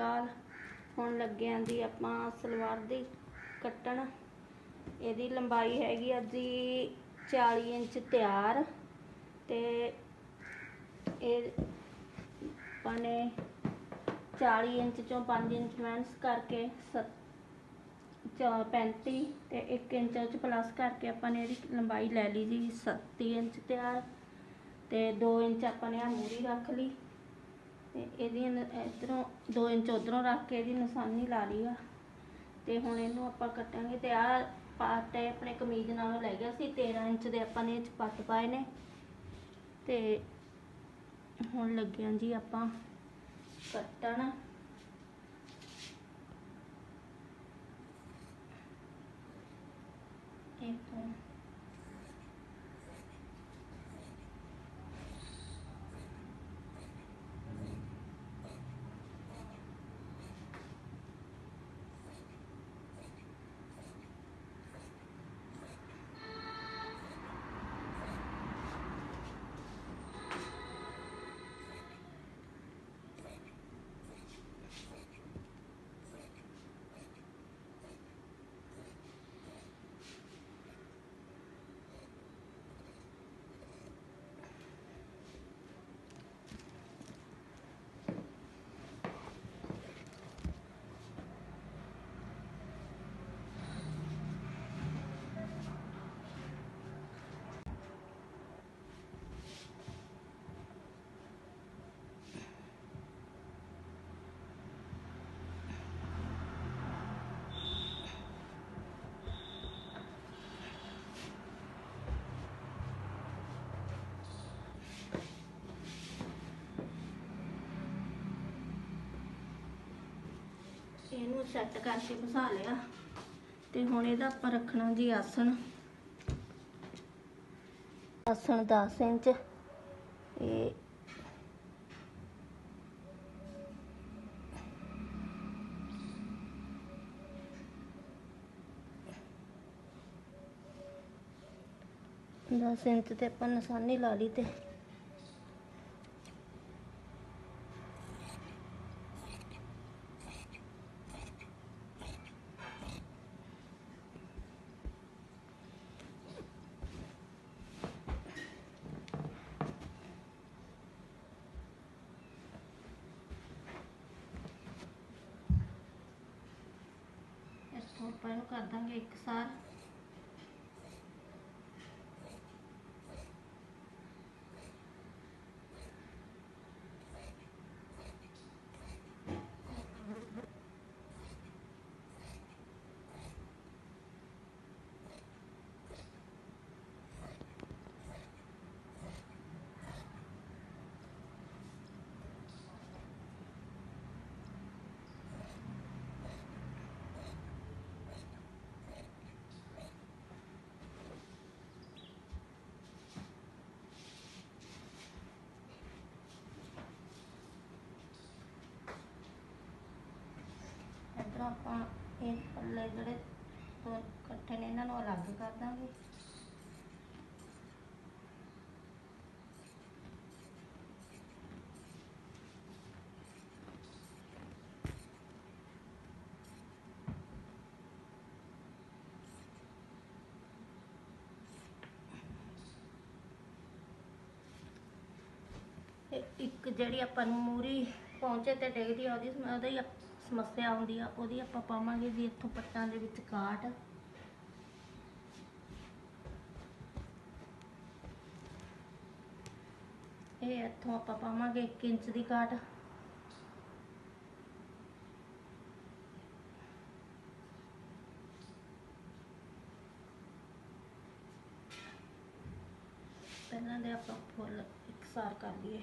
ਅਕਾਲ ਹੁਣ ਲੱਗਿਆਂ ਦੀ ਆਪਾਂ ਸਲਵਾਰ ਦੀ ਕੱਟਣ। ਇਹਦੀ ਲੰਬਾਈ ਹੈਗੀ ਆ ਜੀ 40 ਇੰਚ ਤਿਆਰ ਤੇ ਇਹ ਆਪਾਂ ਨੇ 40 ਇੰਚ ਚੋਂ 5 ਇੰਚ ਮੈਂਸ ਕਰਕੇ ਸੱਤ, ਚਾ- 35 ਤੇ 1 ਇੰਚ ਚ ਪਲੱਸ ਕਰਕੇ ਆਪਾਂ ਨੇ ਇਹਦੀ ਲੰਬਾਈ ਲੈ ਲਈ ਜੀ 37 ਇੰਚ ਤਿਆਰ ਤੇ 2 ਇੰਚ ਆਪਾਂ ਨੇ ਆ ਮੂਰੀ ਰੱਖ ਲਈ। ਤੇ ਇਹਦੀ ਇਧਰੋਂ 2 ਇੰਚ ਉਧਰੋਂ ਰੱਖ ਕੇ ਇਹਦੀ ਨਿਸ਼ਾਨੀ ਲਾ ਲਈ ਆ। ਤੇ ਹੁਣ ਇਹਨੂੰ ਆਪਾਂ ਕੱਟਾਂਗੇ ਤੇ ਆ ਪਾਰਟ ਹੈ ਆਪਣੇ ਕਮੀਜ਼ ਨਾਲੋਂ ਲੈ ਗਿਆ ਸੀ 13 ਇੰਚ ਦੇ ਆਪਾਂ ਨੇ ਇਹ ਚ ਪੱਟ ਪਾਏ ਨੇ। ਤੇ ਹੁਣ ਲੱਗਿਆ ਜੀ ਆਪਾਂ ਕੱਟਣ। ਇੱਥੋਂ ਇਹਨੂੰ ਸੈੱਟ ਕਰਕੇ ਘਸਾ ਲਿਆ। ਤੇ ਹੁਣ ਇਹਦਾ ਆਪਾਂ ਰੱਖਣਾ ਜੀ ਆਸਣ। ਆਸਣ 10 ਇੰਚ। ਇਹ ਦਸ ਇੰਚ ਤੇ ਆਪਾਂ ਨਿਸ਼ਾਨੀ ਲਾ ਲਈ ਤੇ ਇੱਥੋਂ ਆਪਾਂ ਇਹਨੂੰ ਕਰ ਦਾਂਗੇ ਇੱਕ ਸਾਰ ਇੱਧਰੋਂ ਆਪਾਂ ਇਹ ਪੱਲੇ ਜਿਹੜੇ ਦੋ ਇਕੱਠੇ ਨੇ, ਇਹਨਾਂ ਨੂੰ ਅਲੱਗ ਕਰ ਦਾਂਗੇ। ਇੱਕ ਜਿਹੜੀ ਆਪਾਂ ਨੂੰ ਮੂਰੀ ਪਹੁੰਚੇ ਤੇ ਡਿੱਗਦੀ ਆ, ਉਹਦੀ ਸਮ- ਸਮੱਸਿਆ ਆਉਂਦੀ ਆ, ਉਹਦੀ ਆਪਾਂ ਪਾਵਾਂਗੇ ਜੀ ਇੱਥੋਂ ਪੱਟਾਂ ਦੇ ਵਿੱਚ ਕਾਟ। ਇਹ ਇੱਥੋਂ ਆਪਾਂ ਪਾਵਾਂਗੇ 1 ਇੰਚ ਦੀ ਕਾਟ। ਪਹਿਲਾਂ ਦੇ ਆਪਾਂ ਫੁੱਲ ਇਕਸਾਰ ਕਰ ਲਈਏ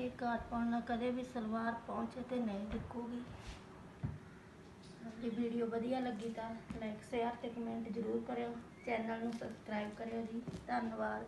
ਇਹ ਘਾਟ ਪਾਉਣ ਨਾਲ ਕਦੇ ਵੀ ਸਲਵਾਰ ਪਹੁੰਚੇ ਤੇ ਨਹੀਂ ਟਿਕੂਗੀ ਜੇ ਵੀਡੀਓ ਵਧੀਆ ਲੱਗੀ ਤਾਂ ਲਾਈਕ ਸ਼ੇਅਰ ਤੇ ਕਮੈਂਟ ਜ਼ਰੂਰ ਕਰਿਓ। ਚੈਨਲ ਨੂੰ ਸਬਸਕ੍ਰਾਈਬ ਕਰਿਓ ਜੀ। ਧੰਨਵਾਦ।